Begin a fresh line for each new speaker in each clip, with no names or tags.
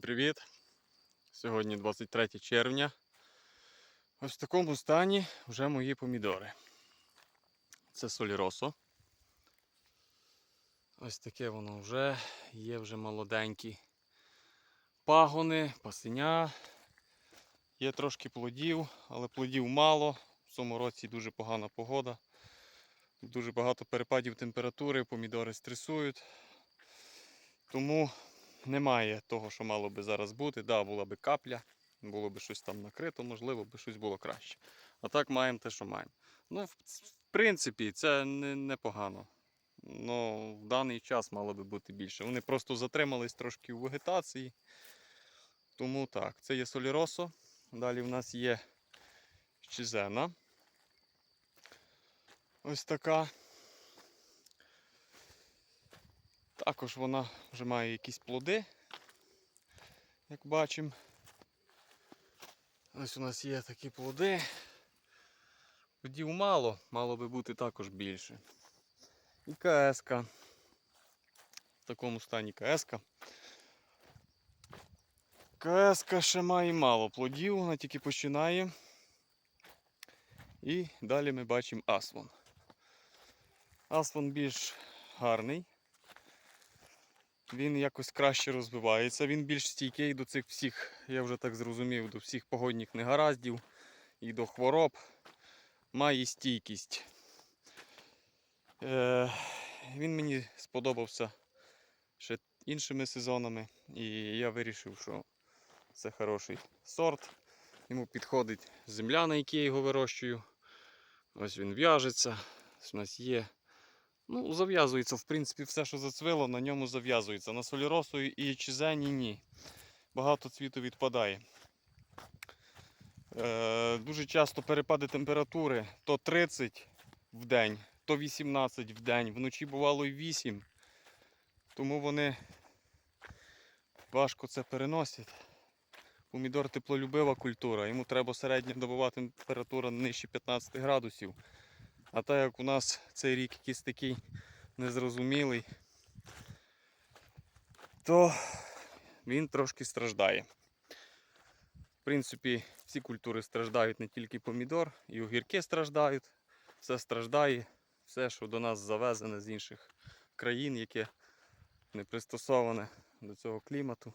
Привіт! Сьогодні 23 червня. Ось в такому стані вже мої помідори. Це соліросо. Ось таке воно вже є вже молоденькі пагони, пасеня. Є трошки плодів, але плодів мало. В цьому році дуже погана погода. Дуже багато перепадів температури, помідори стресують. Тому немає того, що мало би зараз бути. Да, була би капля, було б щось там накрито, можливо, би щось було краще. А так маємо те, що маємо. Ну, в, в принципі, це не, непогано. Ну, в даний час мало би бути більше. Вони просто затримались трошки у вегетації. Тому так, це є соліросо. Далі в нас є щезена. Ось така. Також вона вже має якісь плоди, як бачимо. Ось у нас є такі плоди. Плодів мало, мало би бути також більше. І КС. В такому стані КС. КС ще має мало плодів, вона тільки починає. І далі ми бачимо Асвон. Асвон більш гарний. Він якось краще розвивається, він більш стійкий до цих всіх, я вже так зрозумів, до всіх погодних негараздів і до хвороб. Має стійкість. Е, він мені сподобався ще іншими сезонами, і я вирішив, що це хороший сорт. Йому підходить земля, на якій я його вирощую. Ось він в'яжеться. У нас є Ну, зав'язується, в принципі, все, що зацвило, на ньому зав'язується. На соліросу і чизені ні. Багато цвіту відпадає. Е, дуже часто перепади температури то 30 в день, то 18 в день, вночі бувало і 8. Тому вони важко це переносять. Помідор теплолюбива культура, йому треба середня добова температура нижче 15 градусів. А так як у нас цей рік якийсь такий незрозумілий, то він трошки страждає. В принципі, всі культури страждають, не тільки помідор, і огірки страждають, все страждає, все, що до нас завезене з інших країн, яке не пристосоване до цього клімату,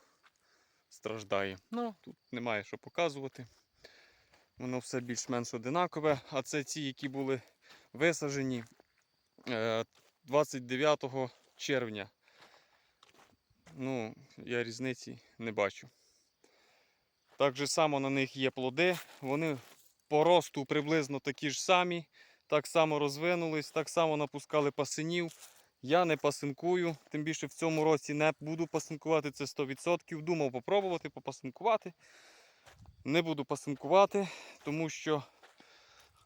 страждає. Ну, тут немає що показувати. Воно все більш-менш одинакове, а це ті, які були висаджені е, 29 червня. Ну, я різниці не бачу. Так же само на них є плоди, вони по росту приблизно такі ж самі, так само розвинулись, так само напускали пасинів. Я не пасинкую, тим більше в цьому році не буду пасинкувати, це 100%. Думав попробувати попасинкувати. Не буду пасинкувати, тому що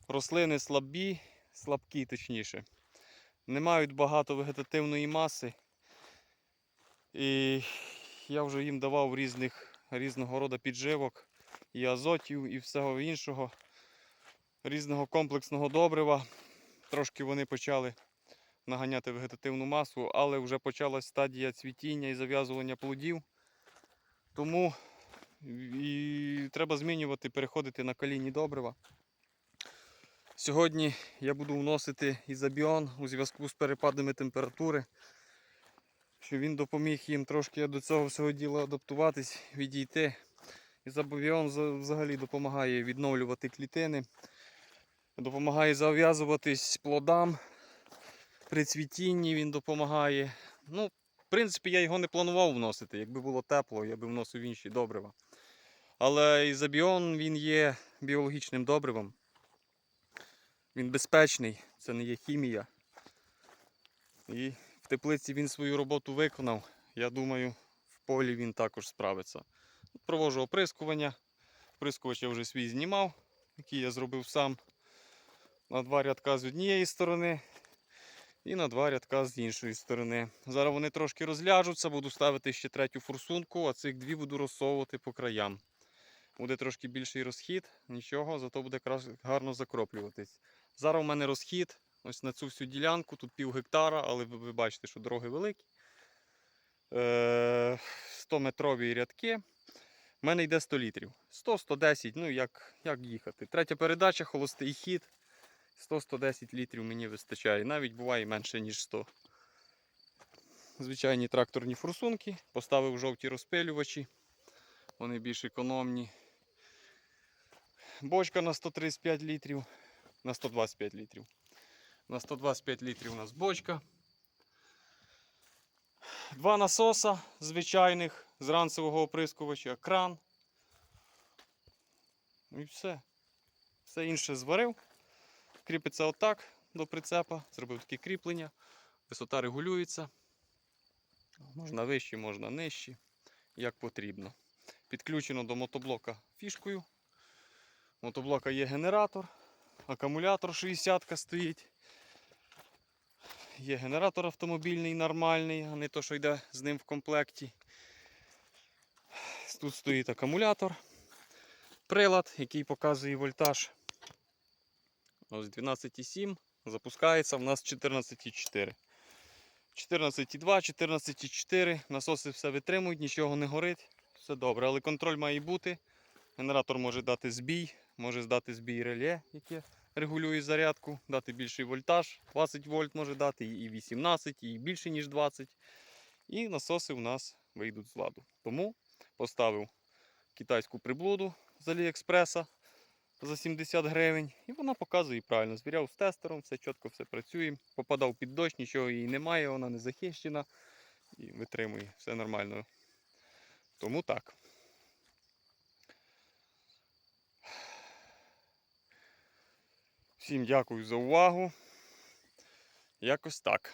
рослини слабі, слабкі точніше. Не мають багато вегетативної маси. І я вже їм давав різних, різного роду підживок, і азотів, і всього іншого, різного комплексного добрива. Трошки вони почали наганяти вегетативну масу, але вже почалась стадія цвітіння і зав'язування плодів. Тому і треба змінювати, переходити на калійні добрива. Сьогодні я буду вносити ізобіон у зв'язку з перепадами температури, щоб він допоміг їм трошки до цього всього діла адаптуватись, відійти. Ізобіон взагалі допомагає відновлювати клітини, допомагає зав'язуватись плодам. При цвітінні він допомагає. Ну, В принципі, я його не планував вносити. Якби було тепло, я би вносив інші добрива. Але ізобіон він є біологічним добривом. Він безпечний, це не є хімія. І в теплиці він свою роботу виконав. Я думаю, в полі він також справиться. Провожу оприскування. Оприскувач я вже свій знімав, який я зробив сам. На два рядка з однієї сторони і на два рядка з іншої сторони. Зараз вони трошки розляжуться, буду ставити ще третю форсунку, а цих дві буду розсовувати по краям. Буде трошки більший розхід, нічого, зато буде гарно закроплюватись. Зараз у мене розхід ось на цю всю ділянку, тут пів гектара, але ви, ви бачите, що дороги великі. е, 100-метрові рядки. У мене йде 100 літрів. 100-110, ну як, як їхати. Третя передача, холостий хід. 100-110 літрів мені вистачає. Навіть буває менше, ніж 100. Звичайні тракторні форсунки. Поставив жовті розпилювачі. Вони більш економні. Бочка на 135 літрів. На 125 літрів. На 125 літрів у нас бочка. Два насоса звичайних з ранцевого оприскувача, кран. Ну І все. Все інше зварив. Кріпиться отак до прицепа. Зробив такі кріплення. Висота регулюється. Можна вищі, можна нижчі, як потрібно. Підключено до мотоблока фішкою. У мотоблока є генератор, акумулятор 60 стоїть. Є генератор автомобільний нормальний, а не то, що йде з ним в комплекті. Тут стоїть акумулятор, прилад, який показує вольтаж. Ось 12,7 запускається, в нас 14,4. 14,2, 14,4. Насоси все витримують, нічого не горить. Все добре, але контроль має бути. Генератор може дати збій, може здати збій реле, яке регулює зарядку, дати більший вольтаж, 20 вольт може дати, і 18, і більше, ніж 20. І насоси у нас вийдуть з ладу. Тому поставив китайську приблуду з Аліекспреса за 70 гривень. І вона показує правильно. Звіряв з тестером, все чітко, все працює. Попадав під дощ, нічого її немає, вона не захищена і витримує, все нормально. Тому так. Всім дякую за увагу. Якось так.